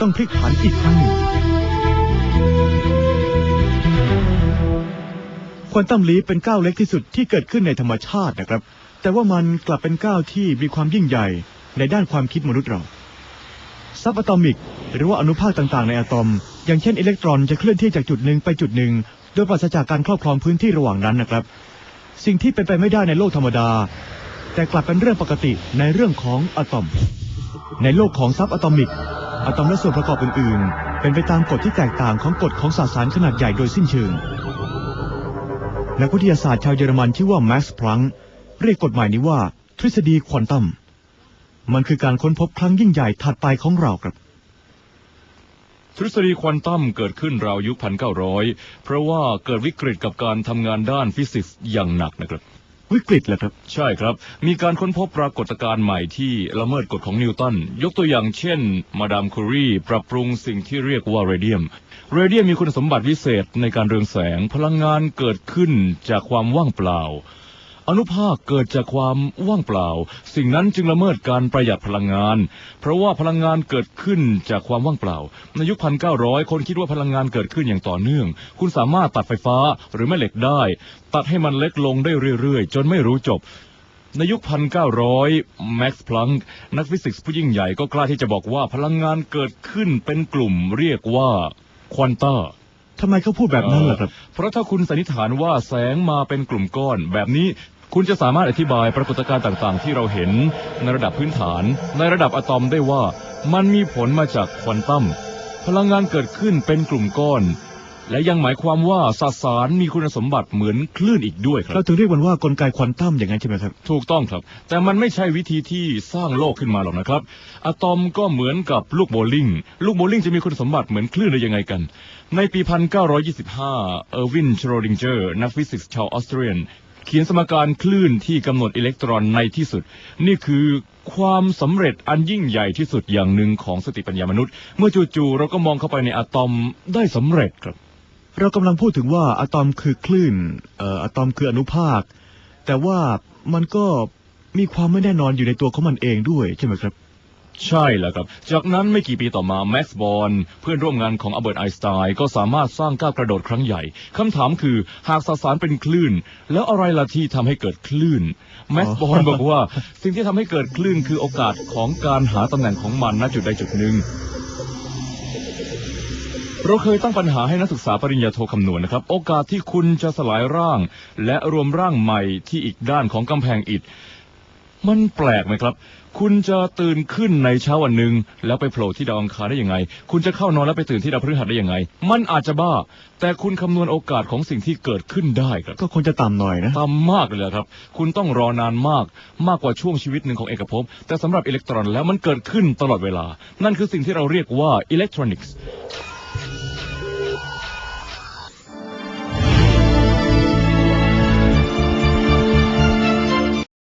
ต้องพลิกผันอีกครั้งหนึ่งควอนตัมลีเป็นก้าวเล็กที่สุดที่เกิดขึ้นในธรรมชาตินะครับ แต่ว่ามันกลับเป็นก้าวที่มีความยิ่งใหญ่ในด้านความคิดมนุษย์เรา ซับอะตอมิก หรือว่าอนุภาคต่างๆ ในอะตอม อย่างเช่นอิเล็กตรอนจะเคลื่อนที่จากจุดหนึ่งไปจุดหนึ่ง โดยปราศจากการครอบครองพื้นที่ระหว่างนั้นนะครับ สิ่งที่เป็นไปไม่ได้ในโลกธรรมดา แต่กลับเป็นเรื่องปกติในเรื่องของอะตอม ในโลกของซับอะตอมิก อะตอมและส่วนประกอบอื่น ๆ เป็นไปตามกฎที่แตกต่างของกฎของสสารขนาดใหญ่โดยสิ้นเชิง นักวิทยาศาสตร์ชาวเยอรมันชื่อว่าแม็กซ์พลังเรียกกฎหมายนี้ว่า ทฤษฎีควอนตัม มันคือการค้นพบครั้งยิ่งใหญ่ถัดไปของเราครับทฤษฎีควอนตัมเกิดขึ้นราวยุคพันเก้าร้อยเพราะว่าเกิดวิกฤตกับการทำงานด้านฟิสิกส์อย่างหนักนะครับ วิกฤตเหรอครับ ใช่ครับ มีการค้นพบปรากฏการณ์ใหม่ที่ละเมิดกฎของนิวตัน ยกตัวอย่างเช่น มาดามคูรีปรับปรุงสิ่งที่เรียกว่าเรเดียม เรเดียมมีคุณสมบัติวิเศษในการเรืองแสง พลังงานเกิดขึ้นจากความว่างเปล่า อนุภาคเกิดจากความว่างเปล่า สิ่งนั้นจึงละเมิดการประหยัดพลังงาน เพราะว่าพลังงานเกิดขึ้นจากความว่างเปล่า ในยุคพันเก้าร้อยคนคิดว่าพลังงานเกิดขึ้นอย่างต่อเนื่อง คุณสามารถตัดไฟฟ้าหรือแม่เหล็กได้ ตัดให้มันเล็กลงได้เรื่อยๆ จนไม่รู้จบในยุคพันเก้าร้อยแม็กซ์พลังนักฟิสิกส์ผู้ยิ่งใหญ่ก็กล้าที่จะบอกว่าพลังงานเกิดขึ้นเป็นกลุ่มเรียกว่าควอนต้าทำไมเขาพูดแบบนั้นล่ะครับ เพราะถ้าคุณสันนิษฐานว่าแสงมาเป็นกลุ่มก้อน แบบนี้ คุณจะสามารถอธิบายปรากฏการณ์ต่างๆ ที่เราเห็นในระดับพื้นฐาน ในระดับอะตอมได้ว่ามันมีผลมาจากควอนตัมพลังงานเกิดขึ้นเป็นกลุ่มก้อน และยังหมายความว่าสสารมีคุณสมบัติเหมือนคลื่นอีกด้วยครัเราบถึงเรียกมันว่ากลไกควอนตัมอย่างนั้นใช่ไหมครับ ถูกต้องครับ แต่มันไม่ใช่วิธีที่สร้างโลกขึ้นมาหรอกนะครับอะตอมก็เหมือนกับลูกโบว์ลิ่งลูกโบว์ลิ่งจะมีคุณสมบัติเหมือนคลื่นได้ยังไงกัน ในปี 1925 เออร์วิน ชโรดิงเจอร์ นักฟิสิกส์ชาวออสเตรียน เขียนสมการคลื่นที่กำหนดอิเล็กตรอนในที่สุด นี่คือความสำเร็จอันยิ่งใหญ่ที่สุดอย่างหนึ่งของสติปัญญามนุษย์ เมื่อจู่ๆเราก็มองเข้าไปในอะตอมได้สำเร็จครับ เรากำลังพูดถึงว่าอะตอมคือคลื่นเอ่ออะตอมคืออนุภาค แต่ว่ามันก็มีความไม่แน่นอนอยู่ในตัวของมันเองด้วยใช่ไหมครับ ใช่แล้วครับ จากนั้นไม่กี่ปีต่อมาแม็กซ์บอร์นเพื่อนร่วมงานของอเบิร์ตไอน์สไตน์ก็สามารถสร้างก้าวกระโดดครั้งใหญ่คำถามคือหากสสารเป็นคลื่น แล้วอะไรล่ะที่ทำให้เกิดคลื่นแม็กซ์บอร์นบอกว่า สิ่งที่ทำให้เกิดคลื่นคือโอกาสของการหาตำแหน่งของมันณจุดใดจุดหนึ่งเราเคยตั้งปัญหาให้นักศึกษาปริญญาโทคำนวณนะครับ โอกาสที่คุณจะสลายร่าง และรวมร่างใหม่ที่อีกด้านของกำแพงอิฐ มันแปลกไหมครับ คุณจะตื่นขึ้นในเช้าวันหนึ่งแล้วไปโผล่ที่ดาวอังคารได้ยังไง คุณจะเข้านอนแล้วไปตื่นที่ดาวพฤหัสได้ยังไง มันอาจจะบ้า แต่คุณคำนวณโอกาสของสิ่งที่เกิดขึ้นได้ครับ ก็คงจะต่ำหน่อยนะ ต่ำมากเลยครับ คุณต้องรอนานมาก มากกว่าช่วงชีวิตหนึ่งของเอกภพ แต่สำหรับอิเล็กตรอนแล้วมันเกิดขึ้นตลอดเวลา นั่นคือสิ่งที่เราเรียกว่าอิเล็กทรอนิกส์